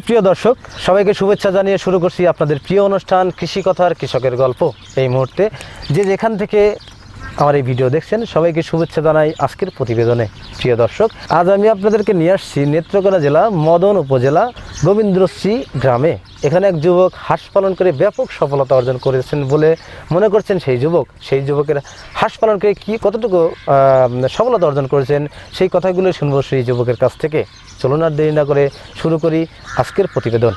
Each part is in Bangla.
সুপ্রিয় দর্শক, সবাইকে শুভেচ্ছা জানিয়ে শুরু করছি আপনাদের প্রিয় অনুষ্ঠান কৃষি কথার কৃষকের গল্প। এই মুহূর্তে যে যেখান থেকে আমার এই ভিডিও দেখছেন, সবাইকে শুভেচ্ছা জানাই আজকের প্রতিবেদনে। প্রিয় দর্শক, আজ আমি আপনাদেরকে নিয়ে আসছি নেত্রকোনা জেলা মদন উপজেলা গোবিন্দ্রশ্রী গ্রামে। এখানে এক যুবক হাঁস পালন করে ব্যাপক সফলতা অর্জন করেছেন বলে মনে করছেন সেই যুবক। সেই যুবকের হাঁস পালন করে কি কতটুকু সফলতা অর্জন করেছেন, সেই কথাগুলো শুনব সেই যুবকের কাছ থেকে। চলুন আর দেরি না করে শুরু করি আজকের প্রতিবেদন।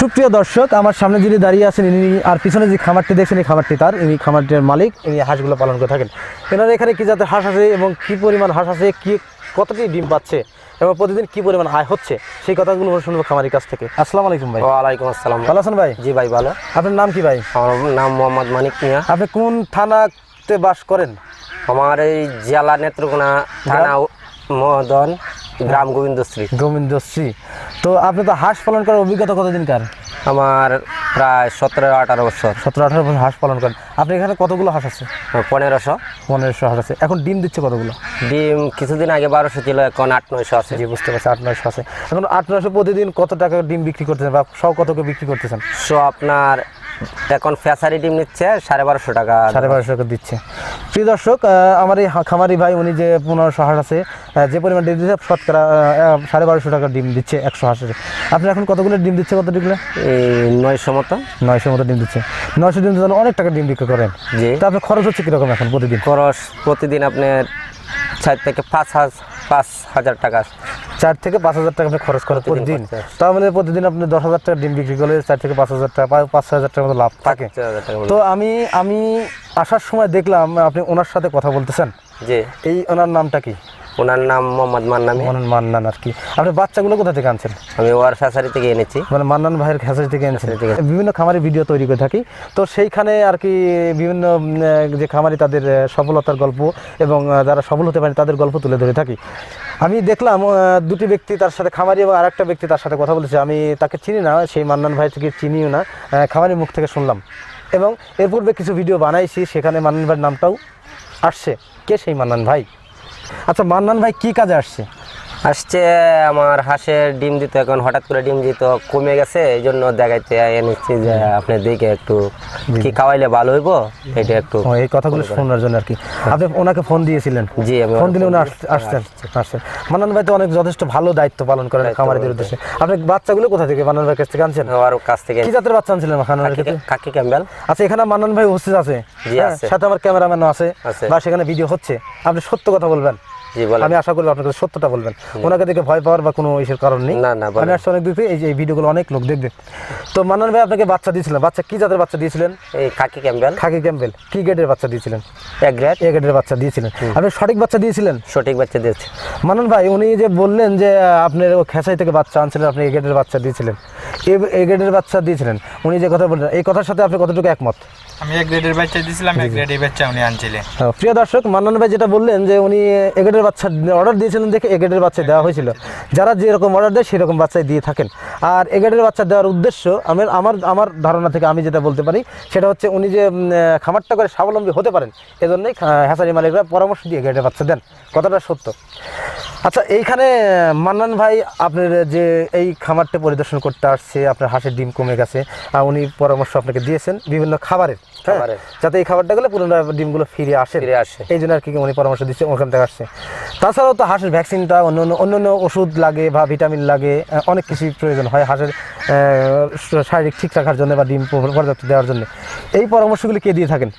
সুপ্রিয় দর্শক আমার সামনে যিনি দাঁড়িয়ে আছেন ইনি আর পিছনে যে খামারটি দেখছেন এই খামারটি তার। ইনি খামারটির মালিক ইনি হাঁসগুলো পালন করে থাকেন। এনার এখানে কি জাতের হাঁস আছে এবং কি পরিমাণ হাঁস আছে কি কতটি ডিম পাচ্ছে এবং প্রতিদিন কি পরিমাণ আয় হচ্ছে সেই কথাগুলো শুনব খামারির কাছ থেকে। আসসালামু আলাইকুম ভাই। ওয়ালাইকুম আসসালাম। ভালো আছেন ভাই? জি ভাই ভালো। আপনার নাম কি ভাই? আমার নাম মোহাম্মদ মানিক মিয়া। আপনি কোন থানাতে বাস করেন? আমার এই জেলা নেত্রকোনা থানা মদন গ্রাম গোবিন্দশ্রী। গোবিন্দশ্রী। তো আপনি তো হাঁস পালন করার অভিজ্ঞতা কতদিন কার আমার প্রায় সতেরো আঠারো বছর। সতেরো আঠারো বছর হাঁস পালন করেন। আপনি এখানে কতগুলো হাঁস আছে? পনেরোশো। পনেরোশো হাঁস আছে। এখন ডিম দিচ্ছে কতগুলো? ডিম কিছুদিন আগে বারোশো ছিল এখন আট নয়শো আছে। জি বুঝতে পারছি আট নয়শো আছে। এখন আট নয়শো প্রতিদিন কত টাকা ডিম বিক্রি করতেছেন বা সব কতকে বিক্রি করতেছেন? সো আপনার এখন ফ্যাসারি ডিম নিচ্ছে সাড়ে বারোশো টাকা। সাড়ে বারোশো টাকা দিচ্ছে। প্রিয় দর্শক আমার এই খামারি ভাই উনি যে পনেরোশো হাঁস আছে যে পরিমাণ ডিম দিচ্ছে শতকরা সাড়ে বারোশো টাকা ডিম দিচ্ছে একশো হাঁসের আপনি এখন কতগুলো ডিম দিচ্ছে কত ডিগুলো এই নয়শো মতো। নয়শো মতো ডিম দিচ্ছে। নয়শো ডিম দিতে অনেক টাকা ডিম বিক্রি করেন। জি। তা আপনার খরচ হচ্ছে কীরকম এখন প্রতিদিন? খরচ প্রতিদিন আপনার চার থেকে পাঁচ হাজার পাঁচ হাজার টাকা চার থেকে পাঁচ হাজার টাকা আপনি খরচ করেন প্রতিদিন। তার মানে প্রতিদিন আপনি দশ হাজার টাকা ডিম বিক্রি করলে চার থেকে পাঁচ হাজার টাকা পাঁচ হাজার টাকার মতো লাভ থাকে। তো আমি আমি আসার সময় দেখলাম আপনি ওনার সাথে কথা বলতেছেন। যে এই ওনার নামটা কি? ওনার নাম মোহাম্মদ মান্নান মান্নান আর কি। আপনি বাচ্চাগুলো কোথা থেকে আনছেন? আমি ওয়ার ফ্যাসারি থেকে এনেছি। মানে মান্নান ভাইয়ের খেসারি থেকে থেকে। বিভিন্ন খামারি ভিডিও তৈরি করে থাকি। তো সেইখানে আর কি বিভিন্ন যে খামারি তাদের সফলতার গল্প এবং যারা সফল হতে পারে তাদের গল্প তুলে ধরে থাকি। আমি দেখলাম দুটি ব্যক্তি তার সাথে খামারি এবং আরেকটা ব্যক্তি তার সাথে কথা বলেছে। আমি তাকে চিনি না সেই মান্নান ভাই থেকে চিনিও না। খামারির মুখ থেকে শুনলাম। এবং এর পূর্বে কিছু ভিডিও বানাইছি সেখানে মান্নান ভাইয়ের নামটাও আসছে। কে সেই মান্নান ভাই? আচ্ছা মান্নান ভাই কি কাজে আসছে? আসছে আমার হাঁসের ডিম দিত এখন হঠাৎ করে ডিম দিত কমে গেছে এই জন্য দেখাইতে এনেছি যে আপনি দেখে একটু কি খাওয়াইলে ভালো হইব এটা একটু এই কথাগুলো শোনার জন্য আর কি। আপনি ওনাকে ফোন দিয়েছিলেন? জি আমি ফোন দিলে উনি আস- আসছেন আসছেন। মান্নান ভাই তো অনেক যথেষ্ট ভালো দায়িত্ব পালন করেন খামারিদের উদ্দেশ্যে। আপনি বাচ্চাগুলো কোথা থেকে মান্নান ভাই কাছ থেকে আনছেন? আমার কাছ থেকে। কি জাতের বাচ্চা আনছিলেন মান্নান কাছে? কাকি- ক্যাম্বেল। আচ্ছা এখানে মান্নান ভাই উপস্থিত আছে। জি, হ্যাঁ, আছে। সাথে আমার ক্যামেরাম্যানও আছে আছে। বা সেখানে ভিডিও হচ্ছে। আপনি সত্য কথা বলবেন। আমি আশা করি আপনার কাছে সত্যটা বলবেন। ওনাকে দেখে ভয় পাওয়ার বা কোনো ইসের কারণ নেই। না, না, আমি আসছি অনেক থেকে, এই যে এই ভিডিওগুলো অনেক লোক দেখবে। তো মানন ভাই আপনাকে বাচ্চা দিয়েছিলেন বাচ্চা কি জাতের বাচ্চা দিয়েছিলেন? এই কাকি ক্যাম্বেল। খাকি ক্যাম্বেল। কি গ্রেডের বাচ্চা দিয়েছিলেন? এক গ্রেড এ গ্রেডের বাচ্চা দিয়েছিলেন। আপনি সঠিক বাচ্চা দিয়েছিলেন? সঠিক বাচ্চা দিয়েছে। মানন ভাই উনি যে বললেন যে আপনার ও খেসাই থেকে বাচ্চা আনছিলেন আপনি এ গ্রেডের বাচ্চা দিয়েছিলেন। এ গ্রেডের বাচ্চা দিয়েছিলেন। উনি যে কথা বললেন এই কথার সাথে আপনি কতটুকু একমত? আমি এক গ্রেডের বাচ্চা দিয়েছিলাম এক গ্রেডের বাচ্চা উনি আনছিলেন। হ্যাঁ, প্রিয় দর্শক মান্নান ভাই যেটা বললেন যে উনি গ্রেডের বাচ্চা অর্ডার দিয়েছিলেন দেখে গ্রেডের বাচ্চা দেওয়া হয়েছিল। যারা যেরকম অর্ডার দেয় সেরকম বাচ্চাই দিয়ে থাকেন। আর গ্রেডের বাচ্চা দেওয়ার উদ্দেশ্য আমার আমার আমার ধারণা থেকে আমি যেটা বলতে পারি সেটা হচ্ছে উনি যে খামারটা করে স্বাবলম্বী হতে পারেন এজন্যই খা- মালিকরা পরামর্শ দিয়ে এ গ্রেডের বাচ্চা দেন। কথাটা সত্য। আচ্ছা এইখানে মান্নান ভাই আপনার যে এই খামারটা পরিদর্শন করতে আসছে আপনার হাঁসের ডিম কমে গেছে আর উনি পরামর্শ আপনাকে দিয়েছেন বিভিন্ন খাবারের হ্যাঁ, খাবারের। যাতে এই খাবারটা গেলে পুনরায় ডিমগুলো ফিরে আসে। ফিরে আসে। এই জন্য আর কি উনি পরামর্শ দিচ্ছে ওখান থেকে আসছে। তাছাড়াও তো হাঁসের ভ্যাকসিনটা অন্য অন্য অন্য অন্য ওষুধ লাগে বা ভিটামিন লাগে অনেক কিছুই প্রয়োজন হয় হাঁসের শারীরিক ঠিক রাখার জন্য বা ডিম পর্যাপ্ত দেওয়ার জন্য। এই পরামর্শগুলি কে দিয়ে থাকেন?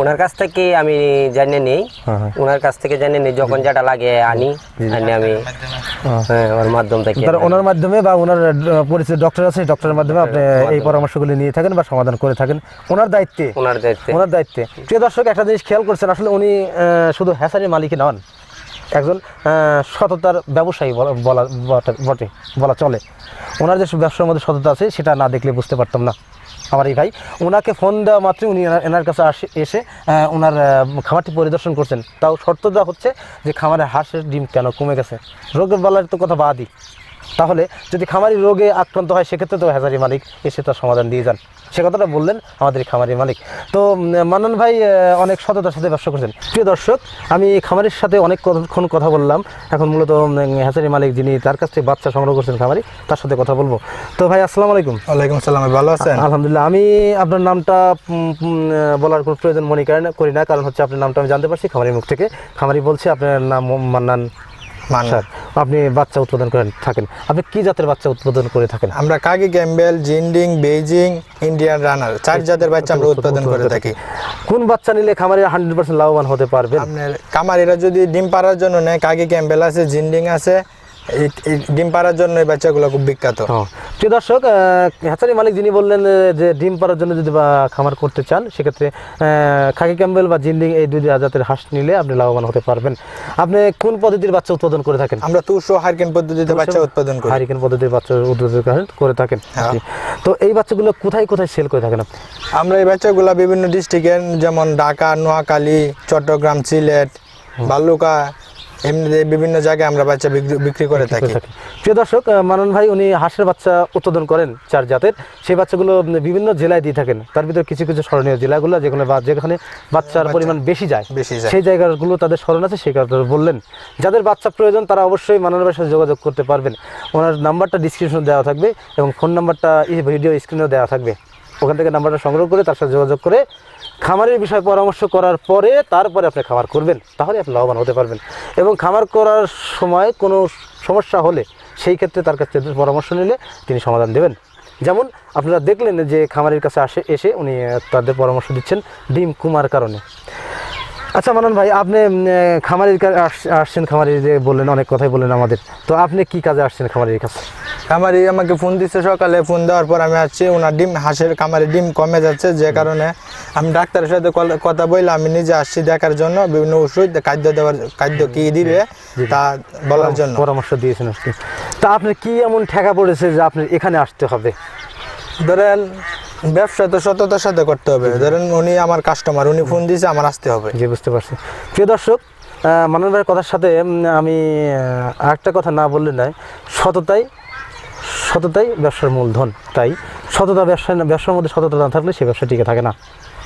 ওনার কাছ থেকে আমি জানিয়ে নেই। হ্যাঁ, হ্যাঁ। ওনার কাছ থেকে জানিয়ে নেই যখন যেটা লাগে আনি আনি আমি হ্যাঁ। ওর মাধ্যম থেকে ওনার মাধ্যমে বা ওনার পরিচিত ডক্টর আছে ডক্টরের মাধ্যমে আপনি এই পরামর্শগুলি নিয়ে থাকেন বা সমাধান করে থাকেন। ওনার দায়িত্বে ওনার দায়িত্বে। ওনার দায়িত্বে। প্রিয় দর্শক একটা জিনিস খেয়াল করছেন আসলে উনি শুধু হ্যাসারির মালিকই নন একজন সততার ব্যবসায়ী বলা বটে বলা চলে। ওনার যে ব্যবসার মধ্যে সততা আছে সেটা না দেখলে বুঝতে পারতাম না। আমার এই ভাই। ওনাকে ফোন দেওয়া মাত্রই উনি এনার- কাছে আসে এসে ওনার খামারটি পরিদর্শন করছেন। তাও শর্ত দেওয়া হচ্ছে যে খামারে হাঁসের ডিম কেন কমে গেছে। রোগের বেলার তো কথা বাদই। তাহলে যদি খামারি রোগে আক্রান্ত হয়, সেক্ষেত্রে তো হ্যাজারি মালিক এসে তার সমাধান দিয়ে যান। সে কথাটা বললেন আমাদের এই খামারি মালিক। তো মান্নান ভাই অনেক সততার সাথে ব্যবসা করছেন। প্রিয় দর্শক আমি খামারের সাথে অনেক কতক্ষণ কথা বললাম। এখন মূলত হ্যাচারি মালিক যিনি তার কাছ থেকে বাচ্চা সংগ্রহ করছেন খামারি তার সাথে কথা বলব। তো ভাই আসসালামু আলাইকুম। ওয়ালাইকুম আসসালাম ভালো আছেন? আলহামদুলিল্লাহ আমি আপনার নামটা বলার কোনো প্রয়োজন মনে করি না কারণ হচ্ছে আপনার নামটা আমি জানতে পারছি খামারির মুখ থেকে। খামারি বলছে আপনার নাম মান্নান। মান্নান। আপনি বাচ্চা উৎপাদন করেন থাকেন। আপনি কি জাতের বাচ্চা উৎপাদন করে থাকেন? আমরা khaki Campbell Jinding Beijing Indian runner চার জাতের বাচ্চা আমরা উৎপাদন করে থাকি। কোন বাচ্চা নিলে খামারে হান্ড্রেড পার্সেন্ট লাভবান হতে পারবে আপনার কামারিরা যদি ডিম পাড়ার জন্য নেয় কাগি ক্যাম্বেল আছে জিন্ডিং আছে ডিম পাড়ার জন্য এই বাচ্চাগুলো খুব বিখ্যাত। প্রিয় দর্শক হ্যাচারি মালিক যিনি বললেন যে ডিম পাড়ার জন্য যদি বা খামার করতে চান সেক্ষেত্রে খাকি ক্যাম্বেল বা জিন্ডিং এই দুই জাতের হাঁস নিলে আপনি লাভবান হতে পারবেন। আপনি কোন পদ্ধতির বাচ্চা উৎপাদন করে থাকেন? আমরা তুষো হারকেন পদ্ধতিতে বাচ্চা উৎপাদন করি। হারিকেন পদ্ধতির বাচ্চা উৎপাদন করে থাকেন। হ্যাঁ। তো এই বাচ্চাগুলো কোথায় কোথায় সেল করে থাকেন আপনি? আমরা এই বাচ্চাগুলো বিভিন্ন ডিস্ট্রিক্টের যেমন ঢাকা নোয়াখালী চট্টগ্রাম সিলেট বালুকা এমনি বিভিন্ন জায়গায় আমরা বাচ্চা বিক্রি- করে থাকি। প্রিয় দর্শক মানন ভাই উনি হাঁসের বাচ্চা উৎপাদন করেন চার জাতের। সেই বাচ্চাগুলো বিভিন্ন জেলায় দিয়ে থাকেন। তার ভিতরে কিছু কিছু স্মরণীয় জেলাগুলো যেখানে বা- যেখানে বাচ্চার পরিমাণ বেশি যায়। বেশি যায়। সেই জায়গাগুলো তাদের স্মরণ আছে সেই কারণে বললেন। যাদের বাচ্চা প্রয়োজন তারা অবশ্যই মানন ভাইয়ের সাথে যোগাযোগ করতে পারবেন। ওনার নাম্বারটা ডিসক্রিপশনে দেওয়া থাকবে এবং ফোন নাম্বারটা এই ভিডিও স্ক্রিনেও দেওয়া থাকবে। ওখান থেকে নাম্বারটা সংগ্রহ করে তার সাথে যোগাযোগ করে খামারের বিষয়ে পরামর্শ করার পরে তারপরে আপনি খামার করবেন, তাহলে আপনি লাভবান হতে পারবেন। এবং খামার করার সময় কোনো সমস্যা হলে সেই ক্ষেত্রে তার কাছ থেকে পরামর্শ নিলে তিনি সমাধান দেবেন। যেমন আপনারা দেখলেন যে খামারের কাছে আসে, এসে উনি তাদের পরামর্শ দিচ্ছেন ডিম কুমার কারণে। আচ্ছা মানন ভাই, আপনি খামারের আসছেন, খামারের যে বললেন, অনেক কথাই বললেন আমাদের। তো আপনি কি কাজে আসছেন খামারের কাছে? কামারি আমাকে ফোন দিচ্ছে সকালে ফোন দেওয়ার পর আমি আসছি ওনার ডিম হাঁসের কামারে ডিম কমে যাচ্ছে যে কারণে আমি ডাক্তারের সাথে কথা বললে আমি নিজে আসছি দেখার জন্য বিভিন্ন ওষুধ খাদ্য দেওয়ার খাদ্য কি দিবে তা বলার জন্য। পরামর্শ দিয়েছেন আজকে তা আপনার কি এমন ঠেকা পড়েছে যে আপনি এখানে আসতে হবে? ধরেন ব্যবসা তো সততার সাথে করতে হবে। ধরেন উনি আমার কাস্টমার উনি ফোন দিয়েছে আমার আসতে হবে। জি বুঝতে পারছি। প্রিয় দর্শক ভাইয়ের কথার সাথে আমি আরেকটা কথা না বললে নয় সততাই সততাই ব্যবসার মূলধন। তাই সততা ব্যবসা ব্যবসার মধ্যে সততা না থাকলে সে ব্যবসা টিকে থাকে না।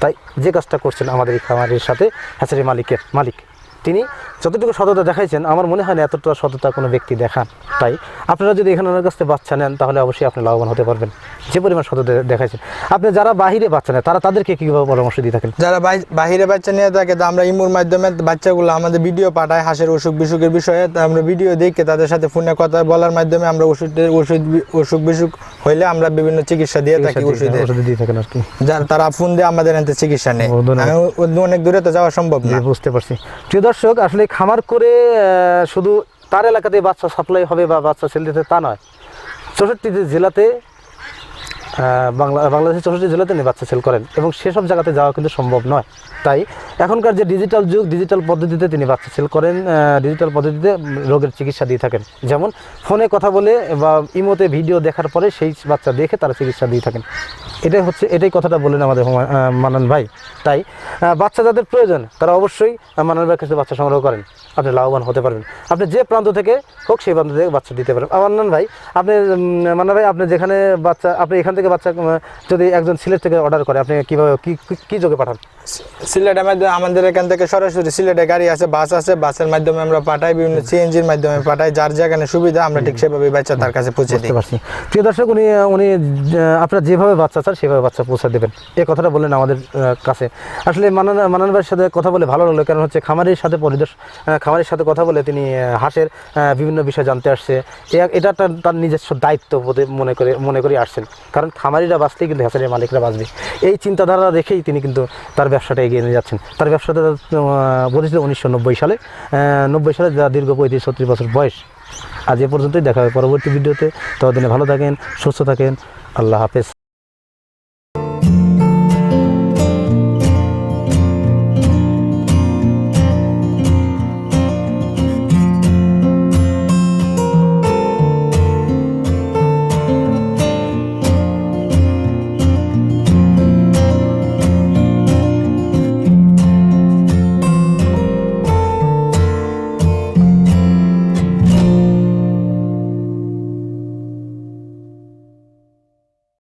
তাই যে কাজটা করছেন আমাদের এই খামারের সাথে, হ্যাচারি মালিকের মালিক, তিনি যতটুকু সততা দেখাইছেন, আমার মনে হয় না এতটা সততা কোনো ব্যক্তি দেখান। তাই আপনারা যদি এখানে ওনার কাছ থেকে বাচ্চা নেন, তাহলে অবশ্যই আপনি লাভবান হতে পারবেন। যে পরিমাণ সততা দেখাইছেন আপনি যারা বাহিরে বাচ্চা নেন তারা তাদেরকে কীভাবে পরামর্শ দিয়ে থাকেন? যারা বাহিরে বাচ্চা নিয়ে থাকে তা আমরা ইমুর মাধ্যমে বাচ্চাগুলো আমাদের ভিডিও পাঠায় হাঁসের অসুখ বিসুখের বিষয়ে। আমরা ভিডিও দেখে তাদের সাথে ফোনে কথা বলার মাধ্যমে আমরা ওষুধের ওষুধ অসুখ বিসুখ হইলে আমরা বিভিন্ন চিকিৎসা দিয়ে থাকি ওষুধের। ওষুধ দিয়ে থাকেন আর কি। যার তারা ফোন দিয়ে আমাদের এতে চিকিৎসা নেই অনেক দূরে তো যাওয়া সম্ভব না। বুঝতে পারছি। প্রিয় দর্শক আসলে খামার করে শুধু তার এলাকাতে বাচ্চা সাপ্লাই হবে বা বাচ্চা সেল দিতে তা নয়। চৌষট্টিটি জেলাতে বাংলা বাংলাদেশের চৌষট্টি জেলাতে তিনি বাচ্চা সেল করেন এবং সেসব জায়গাতে যাওয়া কিন্তু সম্ভব নয়। তাই এখনকার যে ডিজিটাল যুগ ডিজিটাল পদ্ধতিতে তিনি বাচ্চা সেল করেন ডিজিটাল পদ্ধতিতে রোগের চিকিৎসা দিয়ে থাকেন। যেমন ফোনে কথা বলে বা ইমোতে ভিডিও দেখার পরে সেই বাচ্চা দেখে তারা চিকিৎসা দিয়ে থাকেন। এটাই হচ্ছে এটাই কথাটা বললেন আমাদের মানান ভাই। তাই বাচ্চা যাদের প্রয়োজন তারা অবশ্যই মানান ভাইয়ের কাছে বাচ্চা সংগ্রহ করেন। আপনি লাভবান হতে পারবেন। আপনি যে প্রান্ত থেকে হোক সেই প্রান্ত থেকে বাচ্চা দিতে পারেন আর মান্নান ভাই আপনি উম, মান্নান ভাই আপনি যেখানে বাচ্চা আপনি এখান থেকে বাচ্চা যদি একজন সিলেট থেকে অর্ডার করে আপনি কীভাবে কী- কী যোগে পাঠান? সিলেটের মাধ্যমে আমাদের এখান থেকে সরাসরি সিলেটে গাড়ি আছে বাস আছে। বাসের মাধ্যমে আমরা পাঠাই বিভিন্ন সিএনজির মাধ্যমে পাঠাই। যার যেখানে সুবিধা আমরা ঠিক সেভাবে বাচ্চা তার কাছে পৌঁছে দিতে পারছি। প্রিয় দর্শক উনি উনি আপনার যেভাবে বাচ্চা চান সেভাবে বাচ্চা পৌঁছে দেবেন। এ কথাটা বললেন আমাদের কাছে। আসলে মানান মানান ভাইয়ের সাথে কথা বলে ভালো লাগল কারণ হচ্ছে খামারের সাথে পরিদর্শ খামারের সাথে কথা বলে তিনি হাঁসের বিভিন্ন বিষয় জানতে আসছে। এটা তার তার নিজস্ব দায়িত্ব বলে মনে করে মনে করে আসছেন। কারণ খামারিরা বাঁচলেই কিন্তু হ্যাচারির মালিকরা বাঁচবে। এই চিন্তাধারা রেখেই তিনি কিন্তু তার ব্যবসাটা এগিয়ে নিয়ে যাচ্ছেন। তার ব্যবসাটা প্রতিষ্ঠিত উনিশশো নব্বই সালে। নব্বই সালে যা দীর্ঘ পঁয়ত্রিশ, ছত্রিশ বছর বয়স, আজ এ পর্যন্তই দেখা হবে পরবর্তী ভিডিওতে। ততদিনে ভালো থাকেন, সুস্থ থাকেন। আল্লাহ হাফেজ।